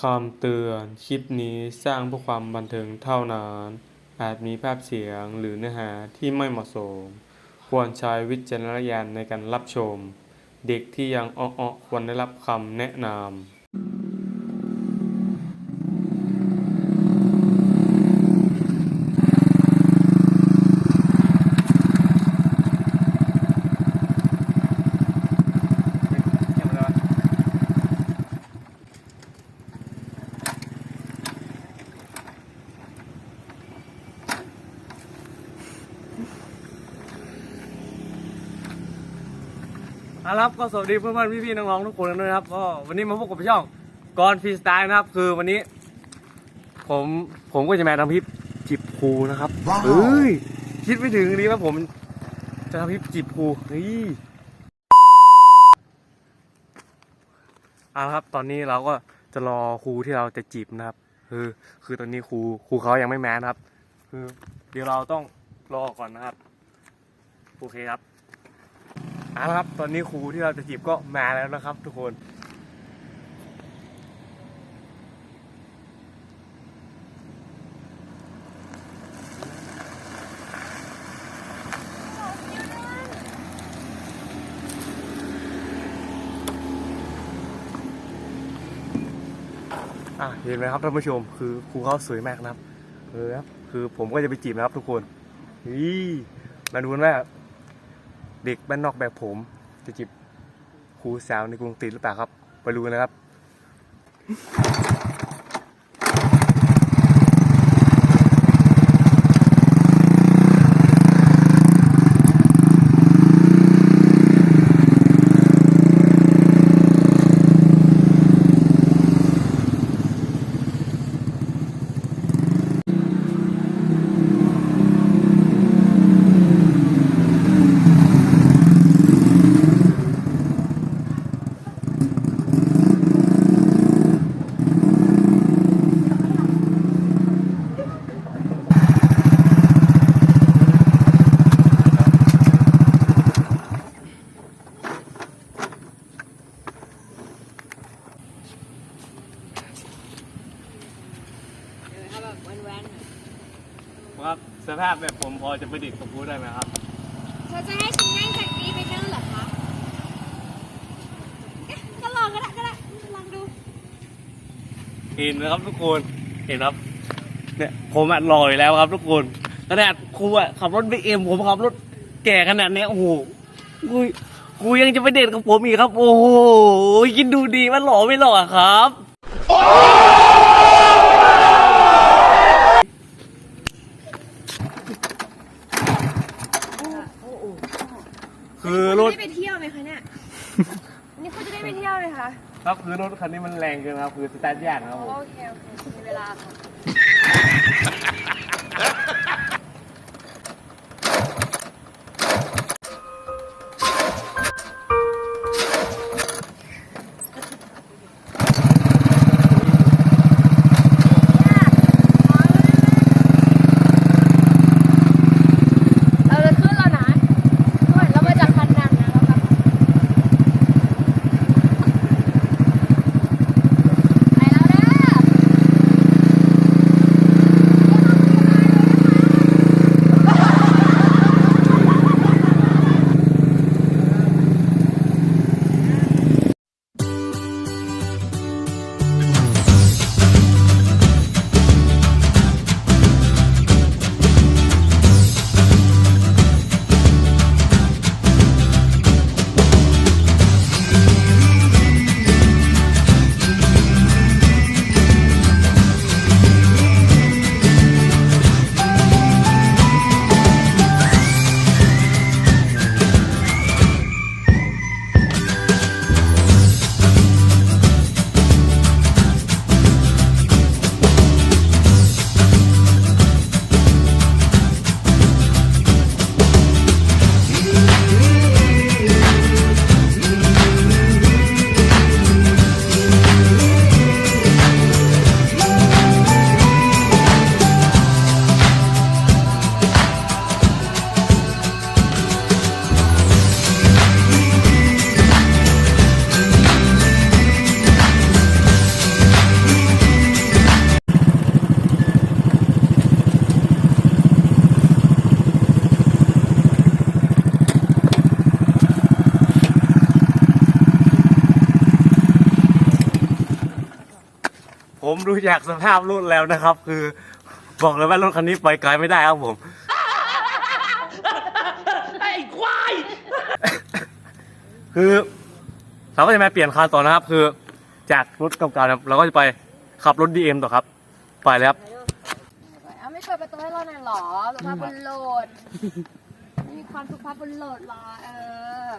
คำเตือน คลิปนี้สร้างเพื่อความบันเทิงเท่านั้น อาจมีภาพเสียงหรือเนื้อหาที่ไม่เหมาะสม ควรใช้วิจารณญาณในการรับชม เด็กที่ยังอ้อๆควรได้รับคำแนะนำ เอาละครับก็ สวัสดีเพื่อนๆพี่ๆน้องๆทุกคนด้วยนะครับก็วันนี้มาพบกับช่องกรฟรีสไตล์นะครับ คือวันนี้ ผมผมก็จะมาทำคลิปจีบครูนะครับเฮ้ยคิดไม่ถึงดีว่าผม จะทำคลิปจีบครูเฮ้ยเอาละครับ ตอนนี้เราก็จะรอครูที่เราจะจีบนะครับ คือ คือตอนนี้ครูครูเขายังไม่แม้นะครับ คือ เดี๋ยวเราต้องรอก่อนนะครับ โอเคครับ เอาละครับ ตอนนี้ครูที่เราจะจีบก็มาแล้วนะครับ ทุกคนอะเห็นไหมครับท่านผู้ชมคือครูเขาสวยมากนะครับเออครับคือผมก็จะไปจีบนะครับทุกคนนี่มาดูกันว่า เด็กบ้านนอกแบบผม จะจีบครูสาวในกรุงเทพหรือเปล่าครับ ไปรู้นะครับ ถ้าแบบแว้นๆอะ ครับสภาพแบบผมพอจะ ไปเด็กกับครูได้ไหมครับ เธอจะให้ฉันนั่งจากนี้ไปนั่นเหรอคะเอ๊ะก็ลองก็ได้ก็ได้ลองดูเห็นไหมครับทุกคนเห็นครับ เนี่ยผมอะรออยู่แล้วครับ ทุกคนขนาดครูอะขับรถบีเอ็มผมขับรถแก่ขนาดเนี้ยโอ้โหกูกูยังจะไปเดทกับผมอีกครับ โอ้โหคิดดูดีว่าหล่อไม่หล่อครับ คือรถ ได้ไปเที่ยวไหมคะเนี่ย นี่เขาจะได้ไปเที่ยวเลยคะครับคือรถคันนี้มันแรงเกินครับ คือสตาร์ทยากครับผม โอเค โอเค มีเวลาค่ะ ผมดูจากสภาพรถแล้วนะครับ คือ บอกเลยว่ารถคันนี้ไปไกลไม่ได้ครับผม ไอ้ควายคือเราก็จะมาเปลี่ยนคันต่อนะครับ คือ จากรถเก่าๆนะครับเราก็จะไปขับรถดีเอ็มต่อครับ ไปเลยครับ เอาไม่เปิดประตูให้เราหน่อยเหรอสุภาพบุรุษไม่มีความสุภาพบุรุษเหรอเออ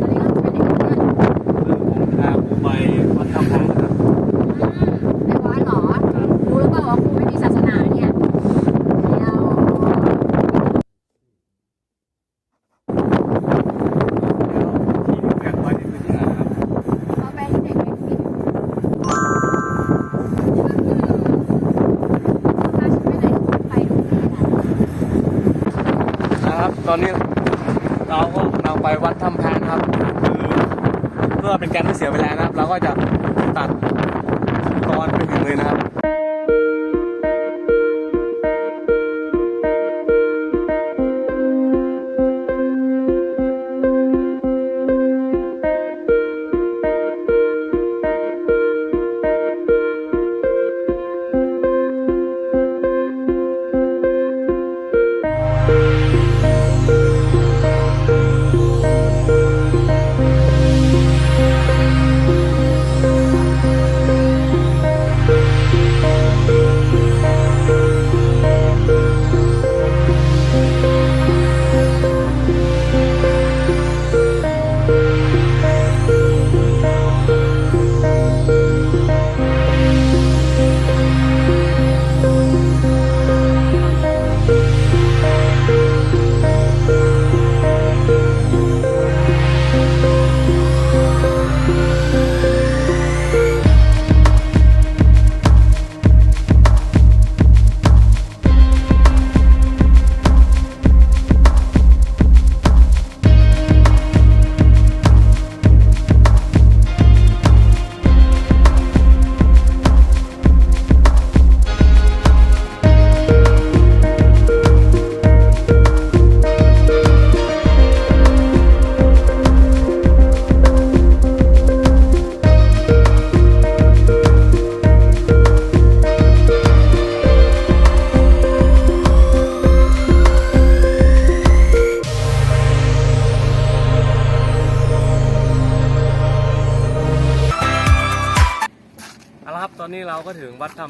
ตอนนี้เราจะไปไหนกันเนี่ย ผมพากูไปวัดถ้ำพองนะครับ ไปวัดเหรอรู้หรือเปล่าว่าครูไม่มีศาสนาเนี่ยไม่เอา ที่แปลกไว้ที่คือที่ไหนนะครับ เอาไปให้เด็กไปกินพาฉันไปไหนไปทุกที่แหละ นะครับ ต อนนี้เราก็กำลังไปวัดถ้ำแพนครับคือเพื่อเป็นการไม่เสียเวลานะครับ เราก็จะตัดตอนไปถึงเลยนะครับ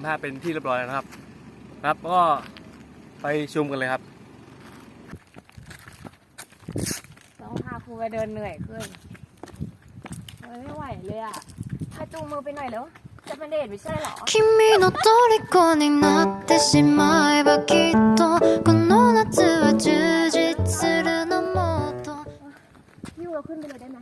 ำแพเป็นที่เรียบร้อยแล้วนะครับ ครับ ก็ไปชมกันเลยครับ ต้องพาครูไปเดินเหนื่อยขึ้นเฮ้ยไม่ไหวเลยอ่ะพาจูงมือไปหน่อยแล้วจะเป็นเดทไม่ใช่เหรอ 君の虜になってしまえばきっとこの夏は充実するのもっと พี่เราขึ้นไปเลยได้ไหม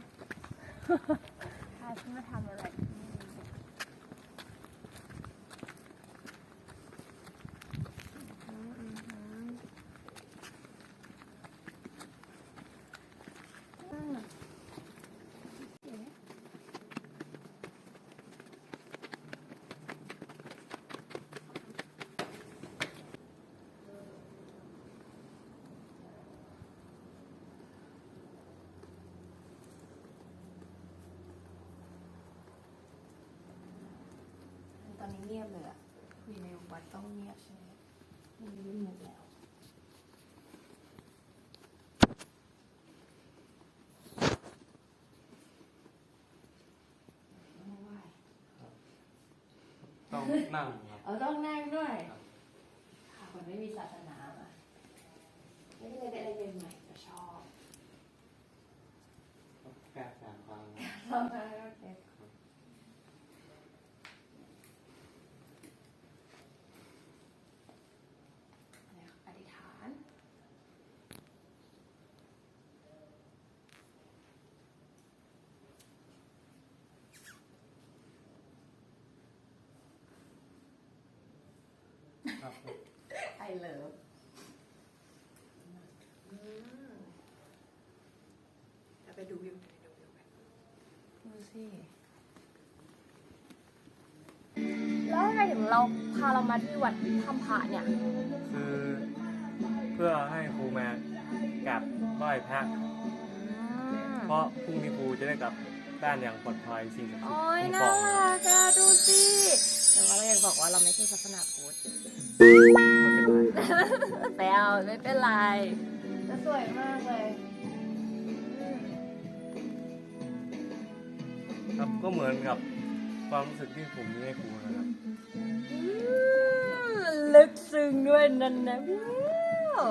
ยบเลยอะคุยในวัดต้องเงียบใช่ไหมมันไม่หมดแล้วต้องนั่งครับ เอาต้องนั่งด้วยค่ะคนไม่มีศาสนาอะไม่ได้อะไรใหม่ๆก็ชอบ แก้แสงฟัง ชอบมากโอเคอธิษฐาน ครับไอเลิฟจะไปดูวิวไปดูวิวกันดูสิแล้วทำไมถึงเราพาเรามาที่วัดทำพระเนี่ย คือเพื่อให้ครูมากับไหว้พระเพราะพรุ่งนี้ครูจะได้กลับบ้านอย่างปลอดภัยสิ่งศักดิ์สิทโอ้ยธิ์น่าคุ้มครองรักอะดูสิ แต่ว่าเราอยากบอกว่าเราไม่ใช่ศาสนาพุทธไม่เป็นไรแปลไม่เป็นไรแต่สวยมากเลยครับก็เหมือนกับความรู้สึกที่ผมมีให้ครูนะครับอืมลึกซึ้งด้วยนั่นนะว้าว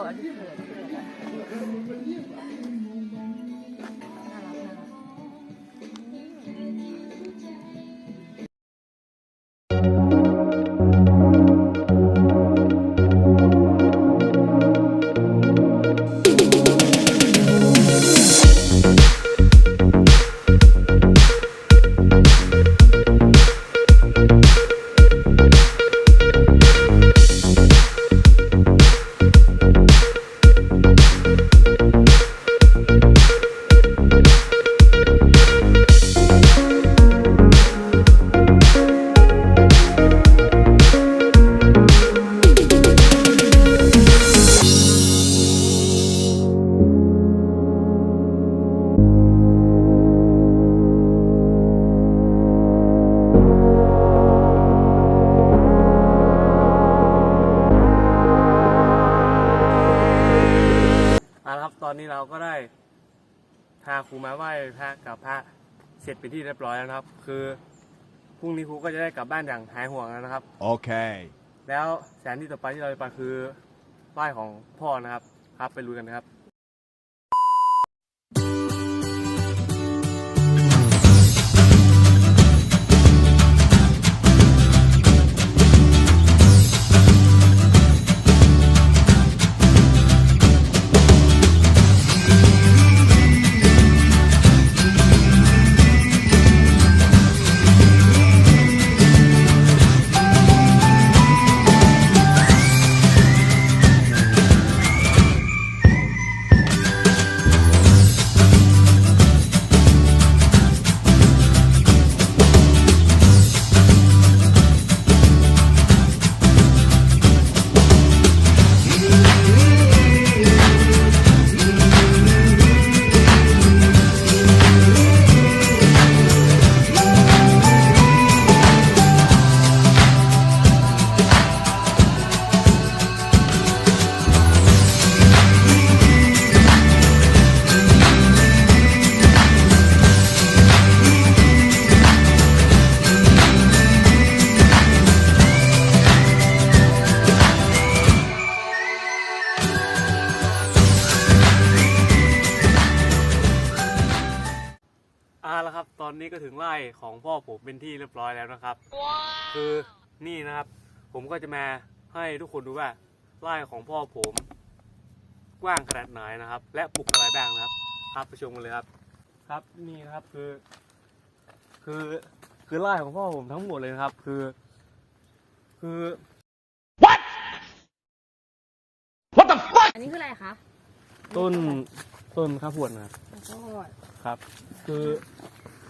เสร็จไปนที่เรียบร้อยแล้วนะครับ คือพรุ่งนี้ครูก็จะได้กลับบ้านอย่างหายห่วงแล้วนะครับ Okay. แล้วสถานที่ต่อไปที่เราจะไปคือไหว้ของพ่อนะครับ ครับไปรู้กันนะครับ เป็นที่เรียบร้อยแล้วนะครับ คือนี่นะครับ ผมก็จะมาให้ทุกคนดูว่าไร่ของพ่อผม กว้างขนาดไหนนะครับ และปลูกอะไรบ้างนะครับครับไปชมกันเลยครับ ครับนี่นะครับคือ คือคือไร่ของพ่อผมทั้งหมดเลยนะครับ คือ คืออันนี้คืออะไรคะต้นต้นข้าวโพดนะครับขอโทษครับ คือ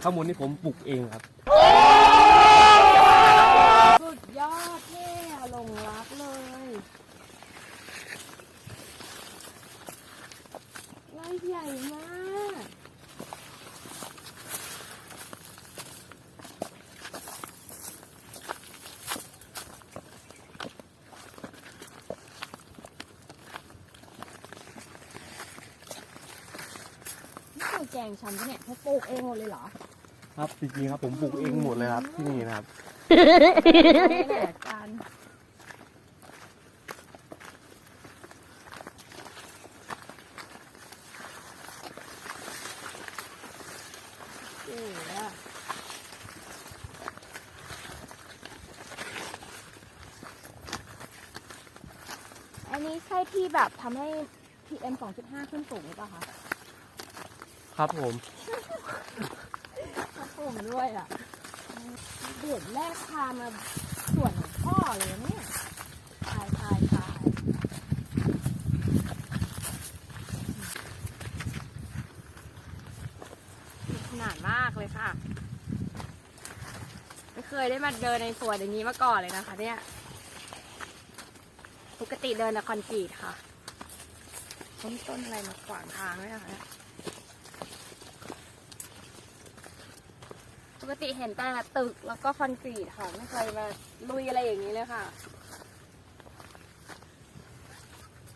ข้างบนนี่ผมปลูกเองครับ สุดยอดเท่อะหลงรักเลยไร่ใหญ่มากนี่คือแกงฉันปะเนี่ยเขาปลูกเองหมดเลยเหรอ ครับจริงๆครับผมปลูกเองหมดเลยครับที่นี่นะครับไม่แหละกันเจ๋งอะอันนี้ใช่ที่แบบทำให้ PM 2.5 ขึ้นสูงหรือเปล่าคะ ครับผมครับ มด้วยอะเด็ดแรกพามาส่วนของพ่อเลยเนี่ยทายทายทายขนาดมากเลยค่ะ ไม่เคยได้มาเดินในสวนอย่างนี้มาก่อนเลยนะคะ เนี่ย ปกติเดินแต่คอนกรีตค่ะต้นต้นอะไรมาขวางทางด้วยนะคะ กติเห็นแต่ตึกแล้วก็คอนกรีตค่ะ ไม่เคยมาลุยอะไรอย่างนี้เลยค่ะ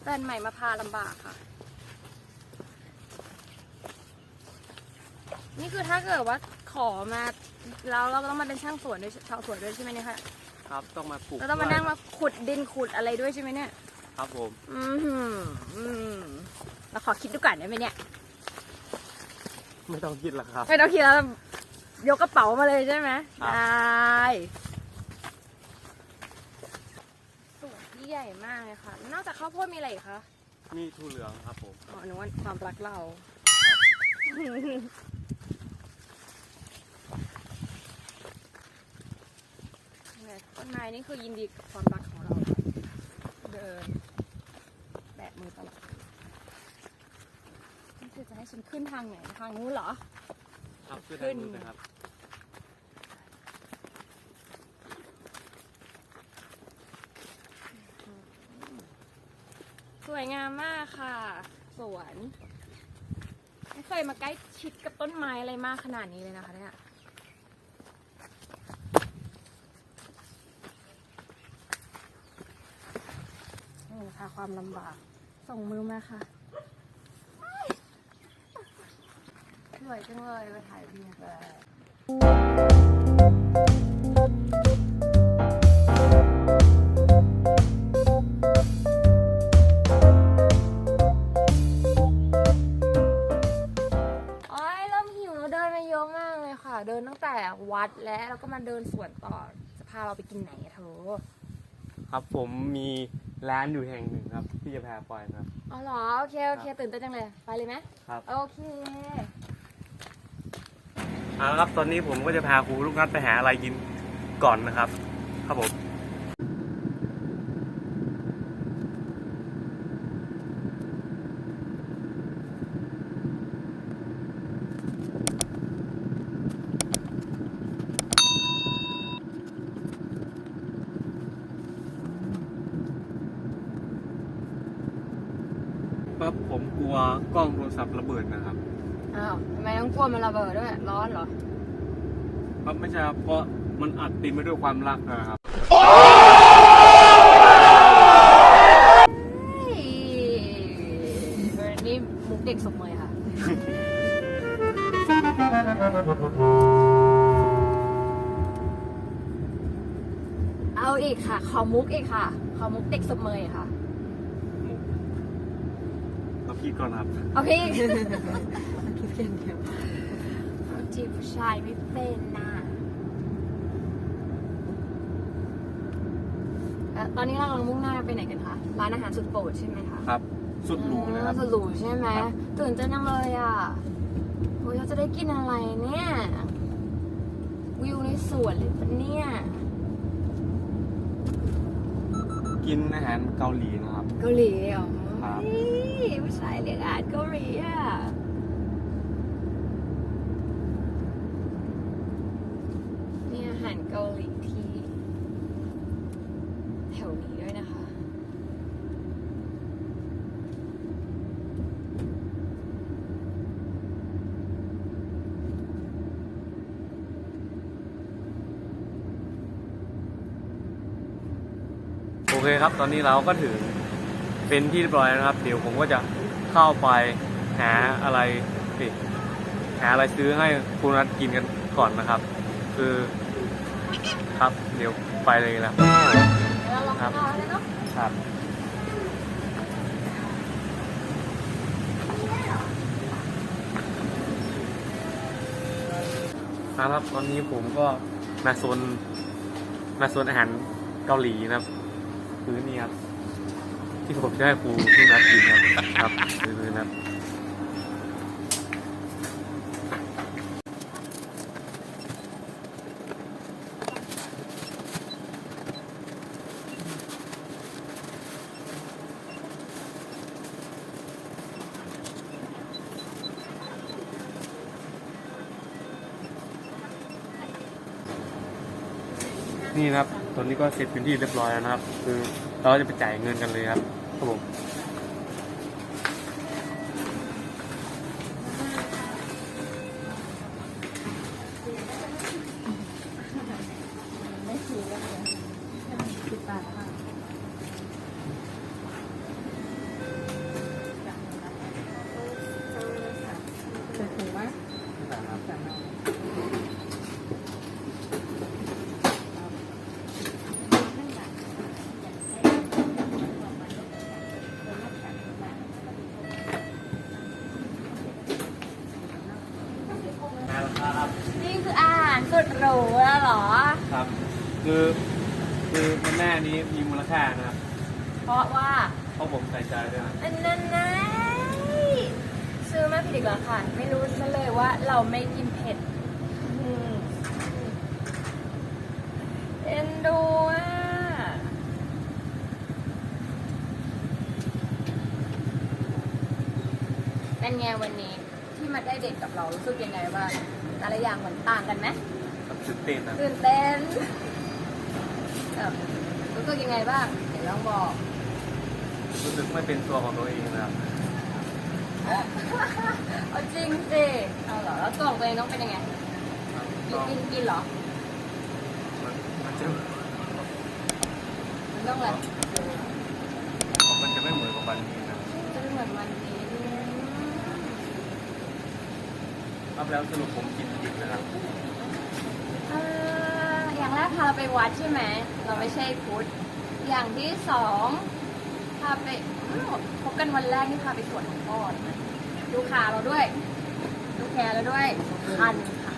แฟนใหม่มาพาลำบากค่ะ นี่คือถ้าเกิดว่าขอมาแล้วเราก็ต้องมาเป็นช่างสวนด้วยชาวสวนด้วยใช่ไหมเนี่ยคะครับ ต้องมาปลูกเราต้องมานั่งมาขุดดินขุดอะไรด้วยใช่ไหมเนี่ย ครับผม อืมหืมอืมเราขอคิดดูก่อนได้ไหมเนี่ย ไม่ต้องคิดหรอกครับ ไม่ต้องคิดแล้ว ยกกระเป๋ามาเลยใช่ไหมครับ ได้สวนที่ใหญ่มากเลยค่ะ นอกจากข้าวโพดมีอะไรอีกคะมีทูเหลืองครับผม อ๋อหนูว่าความรักเรา เนี่ยต้นไม้นี่คือยินดีกับความรักของเราเดินแบะมือตลอดนี่คือจะให้ฉันขึ้นทางไหนทางนู้นเหรอ ครับขึ้นทางนู้นนะครับ สวยงามมากค่ะ สวนไม่เคยมาใกล้ชิดกับต้นไม้อะไรมากขนาดนี้เลยนะคะเนี่ย นี่ค่ะความลำบาก ส่งมือมาค่ะ วยจังเลยมาถ่ายรูปเลยโอ้ยเริ่มหิวแล้วเดินมาเยอะมากเลยค่ะ เดินตั้งแต่วัดแล้วแล้วก็มาเดินสวนต่อ จะพาเราไปกินไหนอะเธอ ครับผมมีร้านอยู่แห่งหนึ่งครับ ที่จะพาไปนะครับ อ๋อเหรอ โอเค โอเค ตื่นเต้นจังเลย ไปเลยไหมครับ โอเค เอาละครับตอนนี้ผมก็จะพาครูลูกนัดไปหาอะไรกินก่อนนะครับ ครับผมครับผมกลัวกล้องโทรศัพท์ระเบิดนะครับ ทำไมต้องกลัวมันระเบิดด้วย ร้อนเหรอ ครับไม่ใช่ครับเพราะมันอัดเต็มไปด้วยความรักนะครับนี่มุกเด็กสมเมยค่ะ เอาอีกค่ะ ขอมุกอีกค่ะ ขอมุกเด็กสมเมยค่ะ เอาพี่ก่อนครับ เอาพี่คิดเพียงเดียวจีบ ผู้ชายไม่เป็นน่ะเอ่อตอนนี้เรากำลังมุ่งหน้าไปไหนกันคะ ร้านอาหารสุดโปรดใช่ไหมคะครับ สุดหรูเลยครับสุดหรูใช่ไหม ครับ ตื่นเต้นจังเลยอะโอ้ยเราจะได้กินอะไรเนี่ย วิวในสวนเลยปะเนี่ย กินอาหารเกาหลีนะครับ เกาหลีเหรอครับ เฮ้ยผู้ชายเรียกอาหารเกาหลีอะ มีอาหาร เกาหลีที่แถวนี้ด้วยนะคะ โอเคครับ ตอนนี้เราก็ถึงเป็นที่เรียบร้อยนะครับ เดี๋ยวผมก็จะเข้าไปหาอะไรสิหาอะไรซื้อให้คุณนัทกินกันก่อนนะครับ คือ ครับ เดี๋ยวไปเลยนะเดี๋ยวเราลองครับข้าวเลยเนาะครับ ครับ ตอนนี้ผมก็มาโซนมาโซนอาหารเกาหลีนะครับ คือนี่ครับที่ผมจะให้ครูที่นัดกินครับ ครับคือนะ นี่นะครับ ตอนนี้ก็เสร็จเป็นที่เรียบร้อยแล้วนะครับ คือเราจะไปจ่ายเงินกันเลยครับครับผม คือคือมันแม่นี้มีมูลค่านะครับเพราะว่าเพราะผมใส่ใจด้วยครับอันนั้นไงซื้อมาผิดอีกแล้วค่ะ ไม่รู้ซะเลยว่าเราไม่กินเผ็ดอืมเอ็นดูอะเป็นไงวันนี้ที่มาได้เด็กกับเรารู้สึกยังไงบ้างแต่ละอย่างเหมือนต่างกันไหมครับตื่นเต้นนะ ตื่นเต้นเอ่อ รู้สึกยังไงบ้างเดี๋ยวลองบอกรู้สึกไม่เป็นตัวของตัวเองนะครับเอาจริงสิเอาเหรอแล้วตัวของตัวเองต้องเป็นยังไงกินกินกินเหรอมันมันจะมันต้องอะไรมันจะไม่เหมือนกับวันนี้นะจะไม่เหมือนวันนี้ครับแล้วสรุปผมกินจริงนะครับเอย่างแรกพาเราไปวัดใช่ไหม เราไม่ใช่พุทธ อย่างที่สองพาไปพบกันวันแรกนี่พาไปสวนของพ่อใช่ไหมดูขาเราด้วย ดูแขนเราด้วย คันค่ะ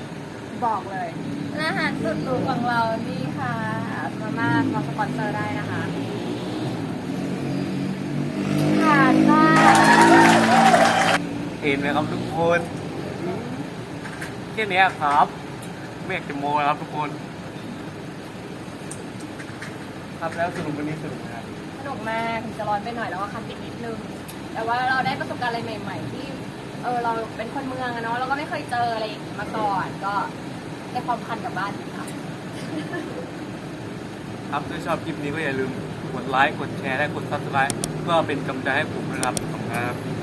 บอกเลยอาหารสุดหรูของเรานี่ค่ะมาม่ามาสปอนเซอร์ได้นะคะขาดมากเห็นไหมครับทุกคนแค่เนี้ยครับไม่อยากจะโมนะครับทุกคน ครับแล้วสรุปวันนี้สนุกนะครับสนุกมากถึงจะร้อนไปหน่อยแล้วก็คันติดนิดนึง แต่ว่าเราได้ประสบการณ์อะไรใหม่ ๆ ที่ เออเราเป็นคนเมืองอะเนาะเราก็ไม่เคยเจออะไรอย่างนี้มาก่อน ก็ได้ความคันกลับบ้านค่ะครับถ้าชอบคลิปนี้ก็อย่าลืมกดไลค์กดแชร์และกด subscribe เพื่อเป็นกำลังใจให้ผมนะครับขอบคุณครับ